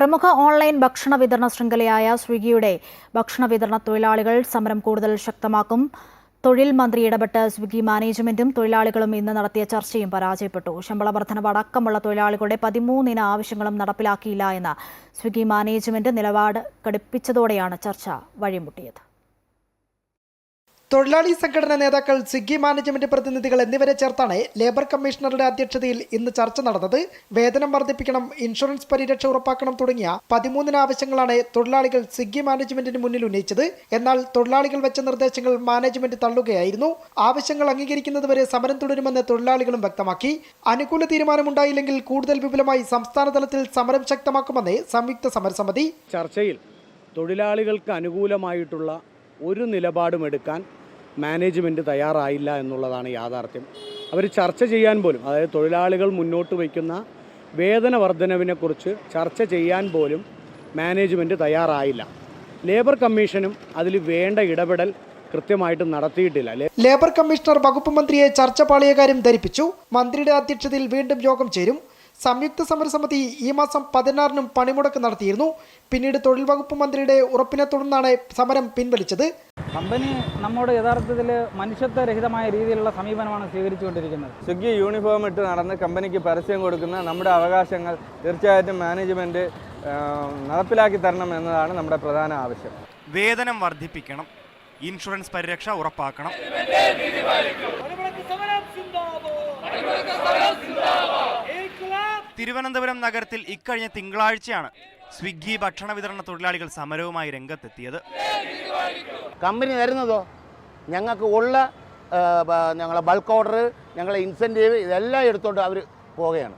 പ്രമുഖ ഓൺലൈൻ ഭക്ഷണ വിതരണ ശൃംഖലയായ സ്വിഗ്ഗിയുടെ ഭക്ഷണ വിതരണ തൊഴിലാളികൾ സമരം കൂടുതൽ ശക്തമാക്കും. തൊഴിൽ മന്ത്രി ഇടപെട്ട് സ്വിഗ്ഗി മാനേജ്മെന്റും തൊഴിലാളികളും ഇന്ന് നടത്തിയ ചർച്ചയും പരാജയപ്പെട്ടു. ശമ്പള വർധനവ് അടക്കമുള്ള തൊഴിലാളികളുടെ പതിമൂന്നിന ആവശ്യങ്ങളും നടപ്പിലാക്കിയില്ല എന്ന് സ്വിഗ്ഗി മാനേജ്മെന്റ് നിലപാട് കടുപ്പിച്ചതോടെയാണ് ചർച്ച വഴിമുട്ടിയത്. തൊഴിലാളി സംഘടനാ നേതാക്കൾ സ്വിഗ്ഗി മാനേജ്മെന്റ് പ്രതിനിധികൾ എന്നിവരെ ചേർത്താണ് ലേബർ കമ്മീഷണറുടെ അധ്യക്ഷതയിൽ ഇന്ന് ചർച്ച നടന്നത്. വേതനം വർദ്ധിപ്പിക്കണം ഇൻഷുറൻസ് പരിരക്ഷ ഉറപ്പാക്കണം തുടങ്ങിയ പതിമൂന്നിന് ആവശ്യങ്ങളാണ് തൊഴിലാളികൾ സ്വിഗ്ഗി മാനേജ്മെന്റിന് മുന്നിൽ ഉന്നയിച്ചത്. എന്നാൽ തൊഴിലാളികൾ വെച്ച നിർദ്ദേശങ്ങൾ മാനേജ്മെന്റ് തള്ളുകയായിരുന്നു. ആവശ്യങ്ങൾ അംഗീകരിക്കുന്നതുവരെ സമരം തുടരുമെന്ന് തൊഴിലാളികളും വ്യക്തമാക്കി. അനുകൂല തീരുമാനമുണ്ടായില്ലെങ്കിൽ കൂടുതൽ വിപുലമായി സംസ്ഥാന തലത്തിൽ സമരം ശക്തമാക്കുമെന്ന് സംയുക്ത സമരസമിതി. ചർച്ചയിൽ തൊഴിലാളികൾക്ക് അനുകൂലമായിട്ടുള്ള ഒരു നിലപാടും എടുക്കാൻ മാനേജ്മെന്റ് തയ്യാറായില്ല എന്നുള്ളതാണ് യാഥാർത്ഥ്യം. അവർ ചർച്ച ചെയ്യാൻ പോലും അതായത് തൊഴിലാളികൾ മുന്നോട്ട് വയ്ക്കുന്ന വേതന വർധനവിനെക്കുറിച്ച് ചർച്ച ചെയ്യാൻ പോലും മാനേജ്മെന്റ് തയ്യാറായില്ല. ലേബർ കമ്മീഷനും അതിൽ വേണ്ട ഇടപെടൽ കൃത്യമായിട്ട് നടത്തിയിട്ടില്ല. ലേബർ കമ്മീഷണർ വകുപ്പ് മന്ത്രിയെ ചർച്ച പാളിയ കാര്യം ധരിപ്പിച്ചു. മന്ത്രിയുടെ അധ്യക്ഷതയിൽ വീണ്ടും യോഗം ചേരും. സംയുക്ത സമരസമിതി ഈ മാസം പതിനാറിനും പണിമുടക്ക് നടത്തിയിരുന്നു. പിന്നീട് തൊഴിൽ വകുപ്പ് മന്ത്രിയുടെ ഉറപ്പിനെ തുടർന്നാണ് സമരം പിൻവലിച്ചത്. കമ്പനി നമ്മുടെ യഥാർത്ഥത്തിൽ മനുഷ്യത്വരഹിതമായ രീതിയിലുള്ള സമീപനമാണ് സ്വീകരിച്ചുകൊണ്ടിരിക്കുന്നത്. സ്വിഗ്ഗി യൂണിഫോം ഇട്ട് നടന്ന് കമ്പനിക്ക് പരസ്യം കൊടുക്കുന്ന നമ്മുടെ അവകാശങ്ങൾ തീർച്ചയായിട്ടും മാനേജ്മെന്റ് നടപ്പിലാക്കി തരണം എന്നതാണ് നമ്മുടെ പ്രധാന ആവശ്യം. വേതനം വർദ്ധിപ്പിക്കണം ഇൻഷുറൻസ് പരിരക്ഷ ഉറപ്പാക്കണം. തിരുവനന്തപുരം നഗരത്തിൽ ഇക്കഴിഞ്ഞ തിങ്കളാഴ്ചയാണ് സ്വിഗ്ഗി ഭക്ഷണ വിതരണ തൊഴിലാളികൾ സമരവുമായി രംഗത്തെത്തിയത്. കമ്പനി തരുന്നതോ? ഞങ്ങൾക്ക് ഉള്ള ഞങ്ങളെ ബൾക്ക് ഓർഡർ ഞങ്ങളെ ഇൻസെന്റീവ് ഇതെല്ലാം എടുത്തോണ്ട് അവർ പോവുകയാണ്.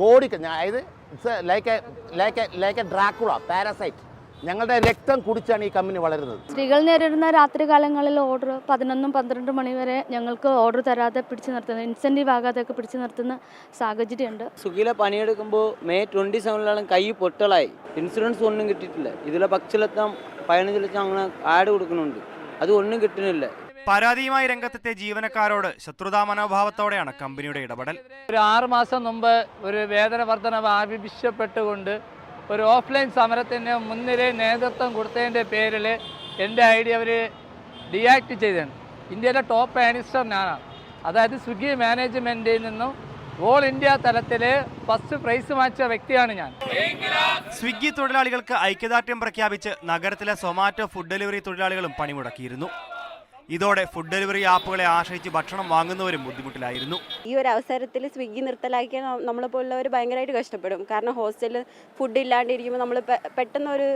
കോടിക്ക് അതായത് it's like a like a like a Dracula parasite ഞങ്ങളുടെ രക്തം കുടിച്ചാണ് ഈ കമ്പനി വളരുന്നത്. സ്ത്രീകൾ നേരിടുന്ന രാത്രികാലങ്ങളിൽ ഓർഡർ പതിനൊന്നും പന്ത്രണ്ട് മണി വരെ ഞങ്ങൾക്ക് ഓർഡർ തരാതെ പിടിച്ചു നിർത്തുന്ന ഇൻസെന്റീവ് ആകാതെയൊക്കെ പിടിച്ചു നിർത്തുന്ന സാഹചര്യമുണ്ട്. സുഖിയിലെ പണിയെടുക്കുമ്പോൾ മെയ് ട്വന്റി സെവനിലാണ് കൈ പൊട്ടലായി. ഇൻഷുറൻസ് ഒന്നും കിട്ടിയിട്ടില്ല. ഇതിലെ പക്ഷിലെത്താം പതിനഞ്ച് ലക്ഷം അങ്ങനെ ആഡ് കൊടുക്കുന്നുണ്ട്. അത് ഒന്നും കിട്ടുന്നില്ല. പരാതിയുമായി രംഗത്തെത്തിയ ജീവനക്കാരോട് ശത്രുതാ മനോഭാവത്തോടെയാണ് കമ്പനിയുടെ ഇടപെടൽ. ഒരു ആറ് മാസം മുമ്പ് ഒരു വേതന വർധനവ് ആവശ്യപ്പെട്ടുകൊണ്ട് ഒരു ഓഫ്ലൈൻ സമരത്തിന് മുൻനിരയിൽ നേതൃത്വം കൊടുത്തതിന്റെ പേരിൽ എന്റെ ഐഡിയ അവർ ഡിയാക്ട് ചെയ്തതാണ്. ഇന്ത്യയിലെ ടോപ്പ് ആനിസ്റ്റർ ഞാനാണ് അതായത് സ്വിഗ്ഗി മാനേജ്മെന്റിൽ നിന്നും ഓൾ ഇന്ത്യ തലത്തിൽ ഫസ്റ്റ് പ്രൈസ് വാങ്ങിച്ച വ്യക്തിയാണ് ഞാൻ. സ്വിഗ്ഗി തൊഴിലാളികൾക്ക് ഐക്യദാർഢ്യം പ്രഖ്യാപിച്ച് നഗരത്തിലെ സൊമാറ്റോ ഫുഡ് ഡെലിവറി തൊഴിലാളികളും പണിമുടക്കിയിരുന്നു. ഇതോടെ ഫുഡ് ഡെലിവറി ആപ്പുകളെ ആശ്രയിച്ച് ഭക്ഷണം വാങ്ങുന്നവരും ബുദ്ധിമുട്ടിലായിരുന്നു. ഈ ഒരു അവസരത്തിൽ സ്വിഗ്ഗി നിർത്തലാക്കിയാൽ നമ്മളെ പോലുള്ളവർ ഭയങ്കരമായിട്ട് കഷ്ടപ്പെടും. കാരണം ഹോസ്റ്റലിൽ ഫുഡ് ഇല്ലാണ്ടിരിക്കുമ്പോൾ നമ്മൾ പെട്ടെന്ന് ഒരു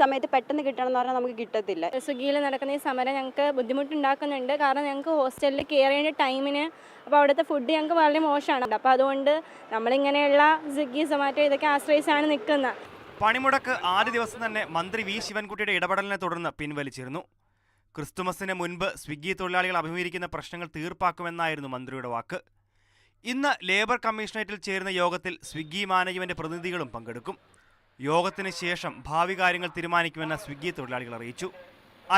സമയത്ത് പെട്ടെന്ന് കിട്ടണം എന്ന് പറഞ്ഞാൽ നമുക്ക് കിട്ടത്തില്ല. സ്വിഗ്ഗിയിൽ നടക്കുന്ന ഈ സമരം ഞങ്ങൾക്ക് ബുദ്ധിമുട്ടുണ്ടാക്കുന്നുണ്ട്. കാരണം ഞങ്ങൾക്ക് ഹോസ്റ്റലിൽ കയറേണ്ട ടൈമിന് അപ്പോൾ അവിടുത്തെ ഫുഡ് ഞങ്ങൾക്ക് വളരെ മോശമാണ്. അപ്പോൾ അതുകൊണ്ട് നമ്മളിങ്ങനെയുള്ള സ്വിഗ്ഗി സൊമാറ്റോ ഇതൊക്കെ ആശ്രയിച്ചാണ് നിൽക്കുന്നത്. പണിമുടക്ക് ആദ്യ ദിവസം തന്നെ മന്ത്രി വി. ശിവൻകുട്ടിയുടെ ഇടപെടലിനെ തുടർന്ന് പിൻവലിച്ചിരുന്നു. ക്രിസ്തുമസിന് മുൻപ് സ്വിഗ്ഗി തൊഴിലാളികൾ അഭിമുഖീകരിക്കുന്ന പ്രശ്നങ്ങൾ തീർപ്പാക്കുമെന്നായിരുന്നു മന്ത്രിയുടെ വാക്ക്. ഇന്ന് ലേബർ കമ്മീഷണറേറ്റിൽ ചേരുന്ന യോഗത്തിൽ സ്വിഗ്ഗി മാനേജ്മെന്റ് പ്രതിനിധികളും പങ്കെടുക്കും. യോഗത്തിന് ശേഷം ഭാവി കാര്യങ്ങൾ തീരുമാനിക്കുമെന്ന് സ്വിഗ്ഗി തൊഴിലാളികൾ അറിയിച്ചു.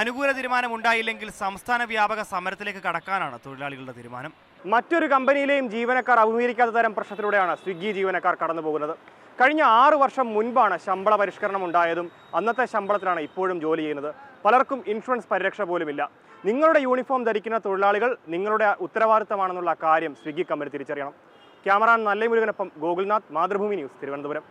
അനുകൂല തീരുമാനം ഉണ്ടായില്ലെങ്കിൽ സംസ്ഥാന വ്യാപക സമരത്തിലേക്ക് കടക്കാനാണ് തൊഴിലാളികളുടെ തീരുമാനം. മറ്റൊരു കമ്പനിയിലെയും ജീവനക്കാർ അഭിമുഖീകരിക്കാത്ത തരം പ്രശ്നത്തിലൂടെയാണ് സ്വിഗ്ഗി ജീവനക്കാർ കടന്നു പോകുന്നത്. കഴിഞ്ഞ ആറു വർഷം മുൻപാണ് ശമ്പള പരിഷ്കരണം ഉണ്ടായതും അന്നത്തെ ശമ്പളത്തിലാണ് ഇപ്പോഴും ജോലി ചെയ്യുന്നത്. പലർക്കും ഇൻഷുറൻസ് പരിരക്ഷ പോലുമില്ല. നിങ്ങളുടെ യൂണിഫോം ധരിക്കുന്ന തൊഴിലാളികൾ നിങ്ങളുടെ ഉത്തരവാദിത്തമാണെന്നുള്ള കാര്യം സ്വിഗ്ഗി കമ്പനി തിരിച്ചറിയണം. ക്യാമറ നല്ല മുരുകനൊപ്പം ഗോകുൽനാഥ് മാതൃഭൂമി ന്യൂസ് തിരുവനന്തപുരം.